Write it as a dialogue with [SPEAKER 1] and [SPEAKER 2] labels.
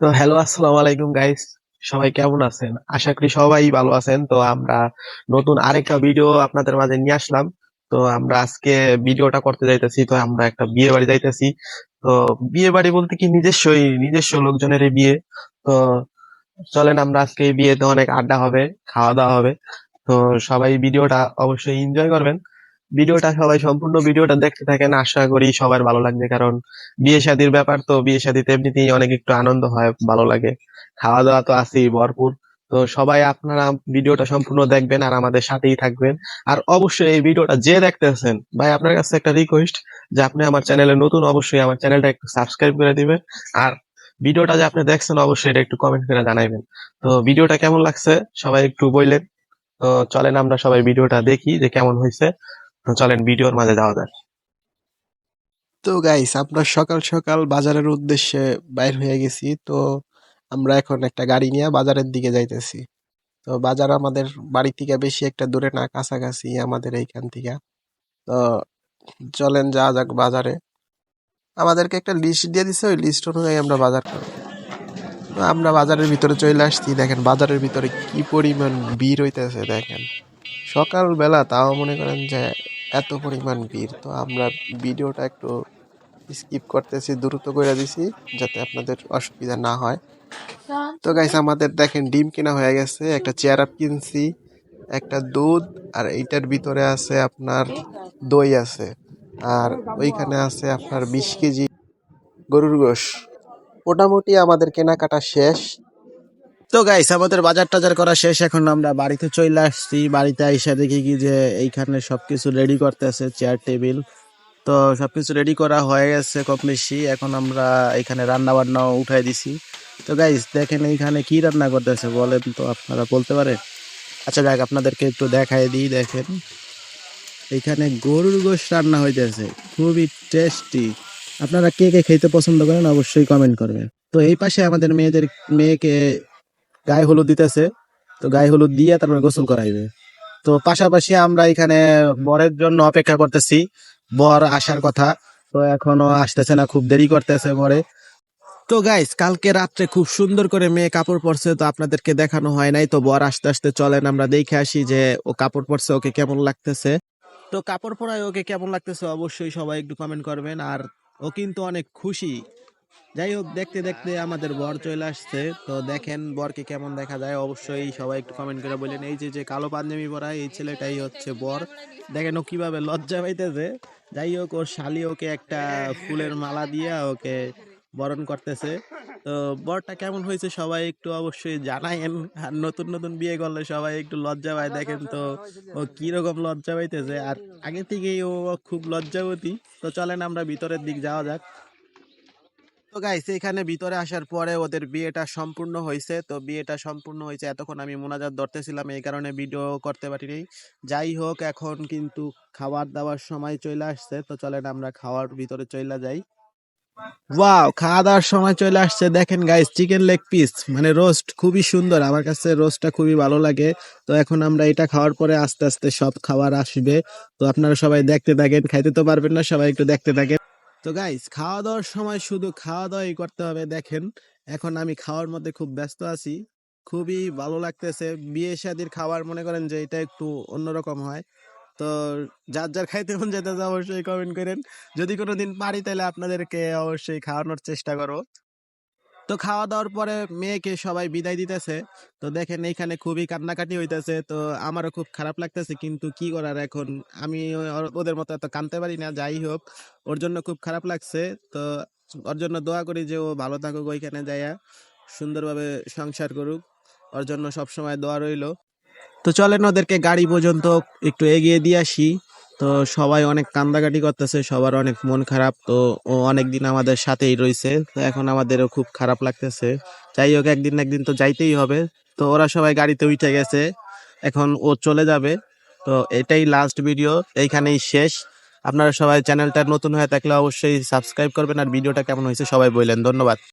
[SPEAKER 1] তো হ্যালো আসসালামু আলাইকুম গাইস সবাই কেমন আছেন? আশা করি সবাই ভালো আছেন। তো আমরা নতুন আরেকটা ভিডিও আপনাদের মাঝে নিয়ে আসলাম। তো আমরা আজকে ভিডিওটা করতে যাইতেছি। তো আমরা একটা বিয়ে বাড়ি যাইতেছি। তো বিয়ে বাড়ি বলতে কি নিজস্বই, নিজস্ব লোকজনের বিয়ে। তো চলেন আমরা আজকে এই বিয়েতে অনেক আড্ডা হবে খাওয়া দাওয়া হবে। তো সবাই ভিডিওটা অবশ্যই এনজয় করবেন। ভিডিওটা সবাই সম্পূর্ণ ভিডিওটা দেখতে থাকেন। আশা করি সবার ভালো লাগবে, কারণ বিয়ে শাদির ব্যাপার তো বিয়ে শাদিতে এমনিতেই অনেক একটু আনন্দ হয়, ভালো লাগে। খাওয়া দাওয়া তো আছেই ভরপুর। তো সবাই আপনারা ভিডিওটা সম্পূর্ণ দেখবেন আর আমাদের সাথেই থাকবেন। আর অবশ্যই এই ভিডিওটা যে দেখতেছেন, ভাই আপনার কাছে একটা রিকোয়েস্ট যে আপনি আমার চ্যানেলে নতুন, অবশ্যই আমার চ্যানেলটা একটু সাবস্ক্রাইব করে দিবেন। আর ভিডিওটা যে আপনি দেখছেন, অবশ্যই এটা একটু কমেন্ট করে জানাইবেন। তো ভিডিওটা কেমন লাগছে? সবাই একটু বললেন। তো চলেন আমরা সবাই ভিডিওটা দেখি যে কেমন হয়েছে চলেন ভিডিওর মাঝে যাওয়া যাক।
[SPEAKER 2] তো গাইস আমরা সকাল সকাল বাজারের উদ্দেশ্যে বাইর হয়ে গেছি। তো আমরা এখন একটা গাড়ি নিয়ে বাজারের দিকে যাইতেছি। তো বাজার আমাদের বাড়ি থেকে বেশি একটা দূরে না, কাছাকাছি আমাদের এইখান থেকে। তো চলেন যাওয়া যাক বাজারে। আমাদেরকে একটা লিস্ট দিয়ে দিছে, ওই লিস্ট অনুযায়ী আমরা বাজার করব। তো আমরা বাজারের ভিতরে চলে আসছি। দেখেন বাজারের ভিতরে কি পরিমাণ ভিড় হইতেছে, দেখেন। সকালবেলা তাও মনে করেন যে এত পরিমাণ ভিড়। তো আমরা ভিডিওটা একটু স্কিপ করতেছি, দ্রুত করে দিছি যাতে আপনাদের অসুবিধা না হয়। তো গাইস আমাদের দেখেন ডিম কেনা হয়ে গেছে, একটা চেয়ার আপ কিনছি, একটা দুধ, আর এইটার ভিতরে আছে আপনার দই আছে, আর ওইখানে আছে আপনার বিশ কেজি গরুর গোশ। মোটামুটি আমাদের কেনাকাটা শেষ। তো গাইস আমাদের বাজার টাজার করা শেষ। এখন আমরা বাড়িতে চলে আসছি। বাড়িতে আইসা দেখি কি যে এইখানে সবকিছু রেডি করতেছে চেয়ার টেবিল তো সবকিছু রেডি করা হয়ে গেছে কম বেশি। এখন আমরা এখানে রান্না বান্না উঠাই দিছি। তো গাইস দেখেন এইখানে কি রান্না করতেছে বলেন তো আপনারা বলতে পারেন। আচ্ছা যাক, আপনাদেরকে একটু দেখাই দিই, দেখেন। এখানে গরুর গোশ রান্না হইতেছে, খুবই টেস্টি আপনারা কে কে খেতে পছন্দ করেন অবশ্যই কমেন্ট করবেন। তো এই পাশে আমাদের মেয়েদের, মেয়েকে গায়ে হলুদ দিতেছে। তো গায়ে হলুদ দিয়ে তারপরে গোসল করাইবে। তো পাশাপাশি আমরা এখানে বরের জন্য অপেক্ষা করতেছি। বর আসার কথা। তো এখনও আসতেছে না, খুব দেরি করতেছে বরে। তো গাইস কালকে রাত্রে খুব সুন্দর করে মেয়ে কাপড় পরছে, তো আপনাদেরকে দেখানো হয় নাই। তো বর আস্তে আস্তে চলেন, আমরা দেখে আসি যে ও কাপড় পরছে, ওকে কেমন লাগতেছে। তো কাপড় পরায় ওকে কেমন লাগতেছে অবশ্যই সবাই একটু কমেন্ট করবেন। আর ও কিন্তু অনেক খুশি। যাই হোক দেখতে দেখতে আমাদের বর চলে আসছে। তো দেখেন, বরকে কেমন দেখা যায়? অবশ্যই সবাই একটু কমেন্ট করে বলেন। এই যে যে কালো পাঞ্জাবি পরা, এই ছেলেটাই হচ্ছে বর। দেখেন ও কীভাবে লজ্জা পাইতেছে। যাই হোক ওর শালি ওকে একটা ফুলের মালা দিয়ে ওকে বরণ করতেছে। তো বরটা কেমন হয়েছে সবাই একটু অবশ্যই জানাইন আর নতুন নতুন বিয়ে করলে সবাই একটু লজ্জা পায়। দেখেন তো, ও কীরকম লজ্জা পাইতেছে। আর আগে থেকেই ও খুব লজ্জাবতী। তো চলেন, আমরা ভিতরের দিক যাওয়া যাক। তো গাইস এখানে ভিতরে আসার পরে ওদের বিয়েটা সম্পূর্ণ হয়েছে তো বিয়েটা সম্পূর্ণ হয়েছে এতক্ষণ আমি মোনাজাত ধরতেছিলাম, এই কারণে ভিডিও করতে পারিনি। যাই হোক, এখন কিন্তু খাবার দাবার সময় চলে আসছে। তো চলেন আমরা খাওয়ার ভিতরে চলে যাই। ওয়াও খাওয়া দাওয়ার সময় চলে আসছে। দেখেন গাইস চিকেন লেগ পিস মানে রোস্ট খুবই সুন্দর। আমার কাছে রোস্টটা খুবই ভালো লাগে। তো এখন আমরা এটা খাওয়ার পরে আস্তে আস্তে সব খাবার আসবে। তো আপনারা সবাই দেখতে থাকেন, খাইতে তো পারবেন না, সবাই একটু দেখতে থাকেন। তো গাইস খাওয়া দাওয়ার সময় শুধু খাওয়া দাওয়াই করতে হবে। দেখেন, এখন আমি খাওয়ার মধ্যে খুব ব্যস্ত আছি। খুবই ভালো লাগতেছে। বিয়ে শাদির খাবার মনে করেন যে এটা একটু অন্যরকম হয়। তো যার যার খাইতে মন যেতে অবশ্যই কমেন্ট করেন। যদি কোনো দিন পারি তাহলে আপনাদেরকে অবশ্যই খাওয়ানোর চেষ্টা করো তো খাওয়া দাওয়ার পরে মেয়েকে সবাই বিদায় দিতেছে। তো দেখেন এইখানে খুবই কান্নাকাটি হইতেছে। তো আমারও খুব খারাপ লাগতেছে, কিন্তু কি করার এখন? আমি ওদের মতো এত কানতে পারি না, যাই হোক। ওর জন্য খুব খারাপ লাগছে। তো ওর জন্য দোয়া করি যে ও ভালো থাকুক ওইখানে যাইয়া, সুন্দরভাবে সংসার করুক। ওর জন্য সবসময় দোয়া রইল। তো চলেন ওদেরকে গাড়ি পর্যন্ত একটু এগিয়ে দিয়ে আসি। তো সবাই অনেক কান্দাকাটি করতেছে, সবার অনেক মন খারাপ, তো ও অনেকদিন আমাদের সাথেই রয়েছে, তো এখন আমাদেরও খুব খারাপ লাগতেছে। যাই হোক, একদিন একদিন তো যাইতেই হবে। তো ওরা সবাই গাড়িতে উঠে গেছে, এখন ও চলে যাবে। তো এটাই লাস্ট ভিডিও এইখানেই শেষ। আপনারা সবাই চ্যানেলটা নতুন হয়ে থাকলে অবশ্যই সাবস্ক্রাইব করবেন, আর ভিডিওটা কেমন হয়েছে সবাই বললেন। ধন্যবাদ।